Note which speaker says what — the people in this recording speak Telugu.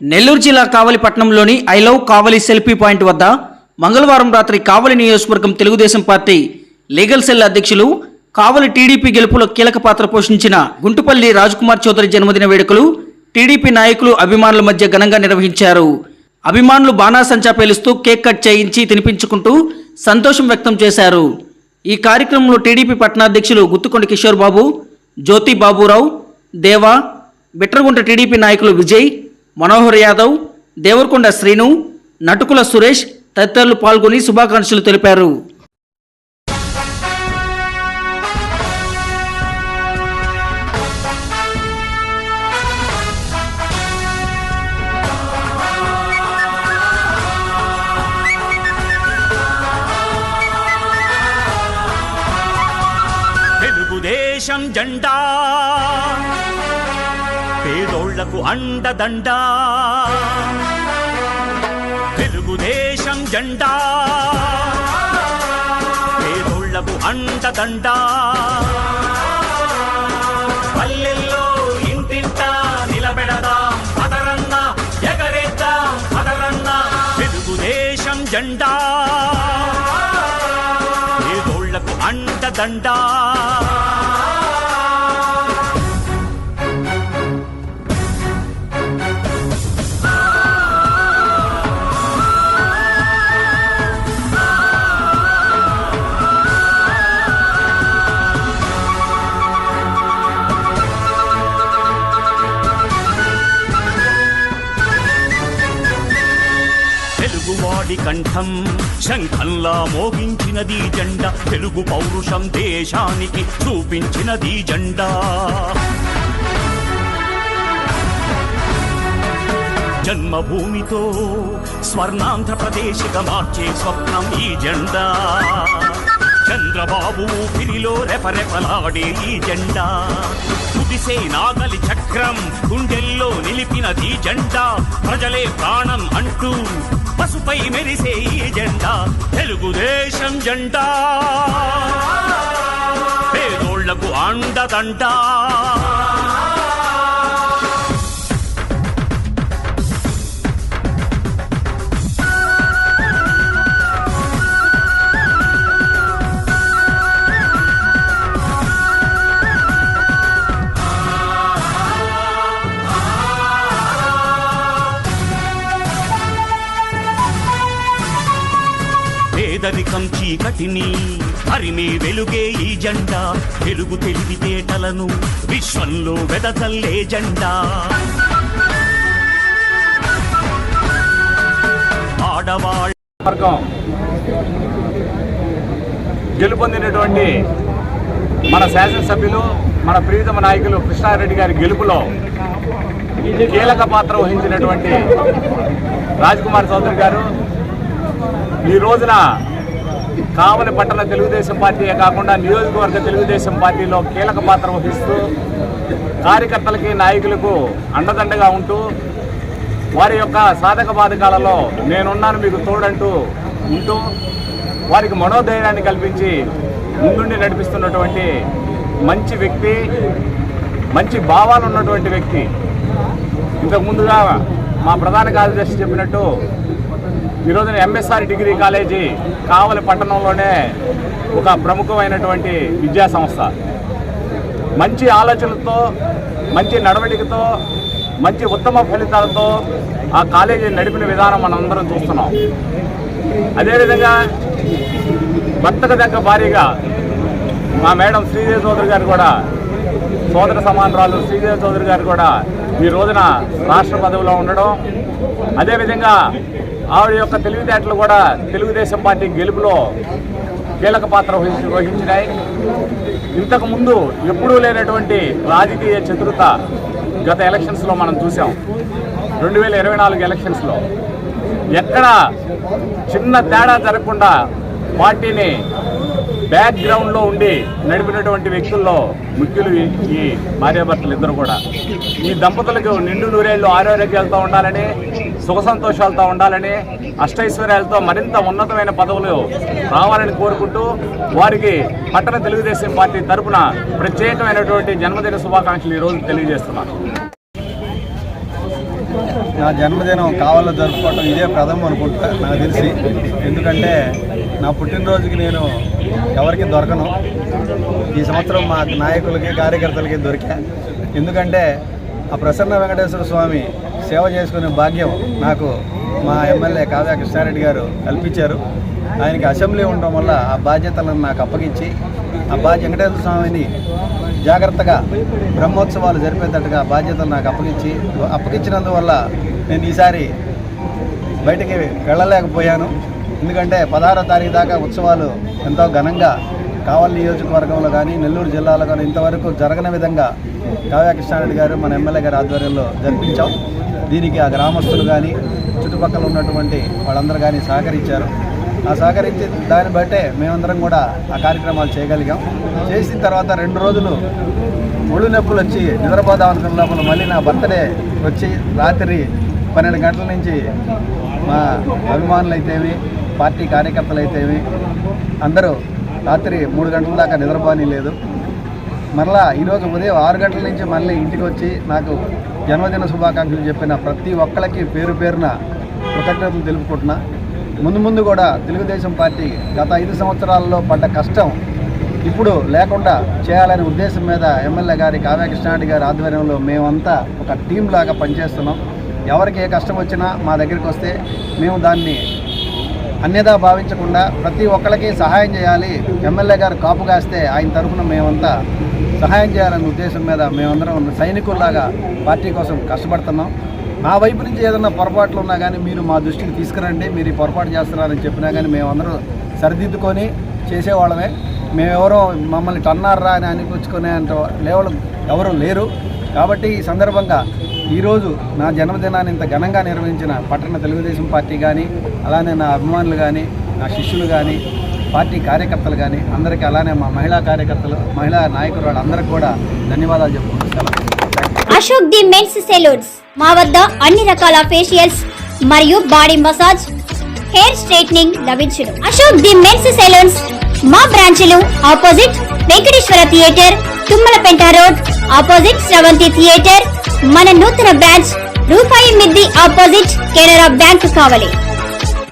Speaker 1: నెల్లూరు జిల్లా కావలి పట్టణంలోని I love Kavali selfie point వద్ద మంగళవారం రాత్రి కావలి నియోజకవర్గం తెలుగుదేశం పార్టీ లీగల్ సెల్ అధ్యక్షులు కావలి టీడీపీ గెలుపులో కీలక పాత్ర పోషించిన గుంటుపల్లి రాజ్కుమార్ చౌదరి జన్మదిన వేడుకలు టీడీపీ నాయకులు అభిమానుల మధ్య ఘనంగా నిర్వహించారు. అభిమానులు బాణాసంచా పేలుస్తూ కేక్ కట్ చేయించి తినిపించుకుంటూ సంతోషం వ్యక్తం చేశారు. ఈ కార్యక్రమంలో టీడీపీ పట్టణాధ్యక్షులు గుత్తుకొండ కిషోర్ బాబు జ్యోతి బాబురావు దేవా బిట్రగుంట టీడీపీ నాయకులు విజయ్ మనోహర్ యాదవ్ దేవరకొండ శ్రీను నటుకుల సురేష్ తదితరులు పాల్గొని శుభాకాంక్షలు తెలిపారు.
Speaker 2: తెలుగుదేశం జెండా పేదోళ్ళకు అండదండ. తెలుగుదేశం జెండా. పేదోళ్ళకు అండదండ. పల్లెల్లో ఇంటింట నిలబెడదాం పదరన్న ఎగరేద్దాం పదరన్న తెలుగుదేశం జెండా. పేదోళ్ళకు అండదండా. కంఠం శంఖంలా మోగించినది జెండా తెలుగు పౌరుషం దేశానికి చూపించినది జెండా. జన్మభూమితో స్వర్ణాంధ్రప్రదేశిక మార్చే స్వప్నం ఈ జెండా. చంద్రబాబు ఊపిరిలో రెపరెపలాడే ఈ జెండా. కుదిసే నాగలి చక్రం గుండెల్లో నిలిపినది జెండా. ప్రజలే ప్రాణం అంటూ పసుపై మెరిసే ఈ జెండా తెలుగుదేశం జెండా. పేదోళ్ళకు అండదండా పేదరికం చీకటిని హరిమే వెలుగే ఈ జెండా. తెలుగు తెలివితేటలను విశ్వంలో వెదతల్లే జెండా. ఆడవాళ్ళ
Speaker 3: గెలుపొందినటువంటి మన శాసనసభ్యులు మన ప్రియతమ నాయకులు కృష్ణారెడ్డి గారి గెలుపులో కీలక పాత్ర వహించినటువంటి రాజ్ కుమార్ చౌదరి గారు ఈ రోజున కావలి పట్టణ తెలుగుదేశం పార్టీయే కాకుండా నియోజకవర్గ తెలుగుదేశం పార్టీలో కీలక పాత్ర వహిస్తూ కార్యకర్తలకి నాయకులకు అండదండగా ఉంటూ వారి యొక్క సాధక బాధకాలలో నేనున్నాను మీకు తోడంటూ ఉంటూ వారికి మనోధైర్యాన్ని కల్పించి ముందుండి నడిపిస్తున్నటువంటి మంచి వ్యక్తి మంచి భావాలు ఉన్నటువంటి వ్యక్తి. ఇంతకు ముందుగా మా ప్రధాన కార్యదర్శి చెప్పినట్టు ఈరోజున ఎంఎస్ఆర్ డిగ్రీ కాలేజీ కావలి పట్టణంలోనే ఒక ప్రముఖమైనటువంటి విద్యా సంస్థ. మంచి ఆలోచనలతో మంచి నడవడికతో మంచి ఉత్తమ ఫలితాలతో ఆ కాలేజీ నడిపిన విధానం మనం అందరం చూస్తున్నాం. అదేవిధంగా భర్తకు దగ్గర భారీగా మా మేడం శ్రీదేవి చౌదరి గారు కూడా సోదర సమానరాలు శ్రీదేవి చౌదరి గారు కూడా ఈ రోజున రాష్ట్ర పదవిలో ఉండడం. అదేవిధంగా ఆవిడ యొక్క తెలివితేటలు కూడా తెలుగుదేశం పార్టీ గెలుపులో కీలక పాత్ర వహించి వహించినాయి. ఇంతకుముందు ఎప్పుడూ లేనటువంటి రాజకీయ చతురత గత ఎలక్షన్స్లో మనం చూసాం రెండు వేల ఇరవై నాలుగు ఎలక్షన్స్లో ఎక్కడ చిన్న తేడా జరగకుండా పార్టీని బ్యాక్గ్రౌండ్లో ఉండి నడిపినటువంటి వ్యక్తుల్లో ముఖ్యులు ఈ- ఈ భార్యాభర్తలు ఇద్దరు కూడా. ఈ దంపతులకు నిండు నూరేళ్ళు ఆరోగ్యాలతో ఉండాలని సుఖ సంతోషాలతో ఉండాలని అష్టైశ్వర్యాలతో మరింత ఉన్నతమైన పదవులు రావాలని కోరుకుంటూ వారికి పట్టణ తెలుగుదేశం పార్టీ తరపున ప్రత్యేకమైనటువంటి జన్మదిన శుభాకాంక్షలు ఈరోజు తెలియజేస్తున్నాను.
Speaker 4: నా జన్మదినం కావాలో జరుపుకోవటం ఇదే ప్రథమం అనుకుంటా నాకు తెలిసి. ఎందుకంటే నా పుట్టినరోజుకి నేను ఎవరికి దొరకను. ఈ సంవత్సరం మా నాయకులకి కార్యకర్తలకి దొరికా. ఎందుకంటే ఆ ప్రసన్న వెంకటేశ్వర స్వామి సేవ చేసుకునే భాగ్యం నాకు మా ఎమ్మెల్యే కావ్య కృష్ణారెడ్డి గారు కల్పించారు. ఆయనకి అసెంబ్లీ ఉండడం వల్ల ఆ బాధ్యతలను నాకు అప్పగించి ఆ బాధ్య వెంకటేశ్వర స్వామిని జాగ్రత్తగా బ్రహ్మోత్సవాలు జరిపేటట్టుగా బాధ్యతలు నాకు అప్పగించి అప్పగించినందువల్ల నేను ఈసారి బయటికి వెళ్ళలేకపోయాను. ఎందుకంటే పదహారో తారీఖు దాకా ఉత్సవాలు ఎంతో ఘనంగా కావలి నియోజకవర్గంలో కానీ నెల్లూరు జిల్లాలో కానీ ఇంతవరకు జరగని విధంగా కావ్య కృష్ణారెడ్డి గారు మన ఎమ్మెల్యే గారి ఆధ్వర్యంలో జరిపించాం. దీనికి ఆ గ్రామస్తులు కానీ చుట్టుపక్కల ఉన్నటువంటి వాళ్ళందరూ కానీ సహకరించారు. ఆ సహకరించి దాన్ని బట్టే మేమందరం కూడా ఆ కార్యక్రమాలు చేయగలిగాం. చేసిన తర్వాత రెండు రోజులు ఒళ్ళు నొప్పులు వచ్చి నిద్రపోదాం అనుకున్న లోపల మళ్ళీ నా బర్త్డే వచ్చి రాత్రి పన్నెండు గంటల నుంచి మా అభిమానులు అయితేవి పార్టీ కార్యకర్తలు అయితేవి అందరూ రాత్రి మూడు గంటల దాకా నిద్రపోని లేదు మరలా ఈరోజు ఉదయం ఆరు గంటల నుంచి మళ్ళీ ఇంటికి వచ్చి నాకు జన్మదిన శుభాకాంక్షలు చెప్పిన ప్రతి ఒక్కరికి పేరు పేరున కృతజ్ఞతలు తెలుపుకుంటున్నా. ముందు ముందు కూడా తెలుగుదేశం పార్టీ గత ఐదు సంవత్సరాల్లో పడ్డ కష్టం ఇప్పుడు లేకుండా చేయాలనే ఉద్దేశం మీద ఎమ్మెల్యే గారి కావ్య కృష్ణారెడ్డి గారి ఆధ్వర్యంలో మేమంతా ఒక టీం లాగా పనిచేస్తున్నాం. ఎవరికి ఏ కష్టం వచ్చినా మా దగ్గరికి వస్తే మేము దాన్ని అన్యదా భావించకుండా ప్రతి ఒక్కరికి సహాయం చేయాలి. ఎమ్మెల్యే గారు కాపు కాస్తే ఆయన తరఫున మేమంతా సహాయం చేయాలనే ఉద్దేశం మీద మేమందరం సైనికుల్లాగా పార్టీ కోసం కష్టపడుతున్నాం. మా వైపు నుంచి ఏదైనా పొరపాట్లు ఉన్నా కానీ మీరు మా దృష్టికి తీసుకురండి మీరు ఈ పొరపాటు చేస్తున్నారని చెప్పినా కానీ మేమందరం సరిదిద్దుకొని చేసేవాళ్ళమే. మేమెవరో మమ్మల్ని టన్నారా అని అనిపించుకునే అంత లేవడం ఎవరు లేరు. కాబట్టి ఈ సందర్భంగా ఈరోజు నా జన్మదినాన్ని ఇంత ఘనంగా నిర్వహించిన పట్టణ తెలుగుదేశం పార్టీ కానీ అలానే నా అభిమానులు కానీ నా శిష్యులు కానీ పార్టీ కార్యకర్తలు కానీ అందరికీ అలానే మా మహిళా కార్యకర్తలు మహిళా నాయకులు అందరికి కూడా ధన్యవాదాలు చెప్పుకుంటున్నాను
Speaker 5: అశోక్ ది మెన్స్ సెలూన్స్. మా వద్ద అన్ని రకాల ఫేషియల్స్ మరియు బాడీ మసాజ్ హెయిర్ స్ట్రైట్నింగ్ లభించును. Ashok the men's salons. మా బ్రాంచ్లు opposite Venkateswara theatre Tummalapenta road opposite Sravanthi theatre. మన నూతన బ్రాంచ్ రూపాయి మిద్ది ఆపోజిట్ కెనరా బ్యాంక్ కావాలి.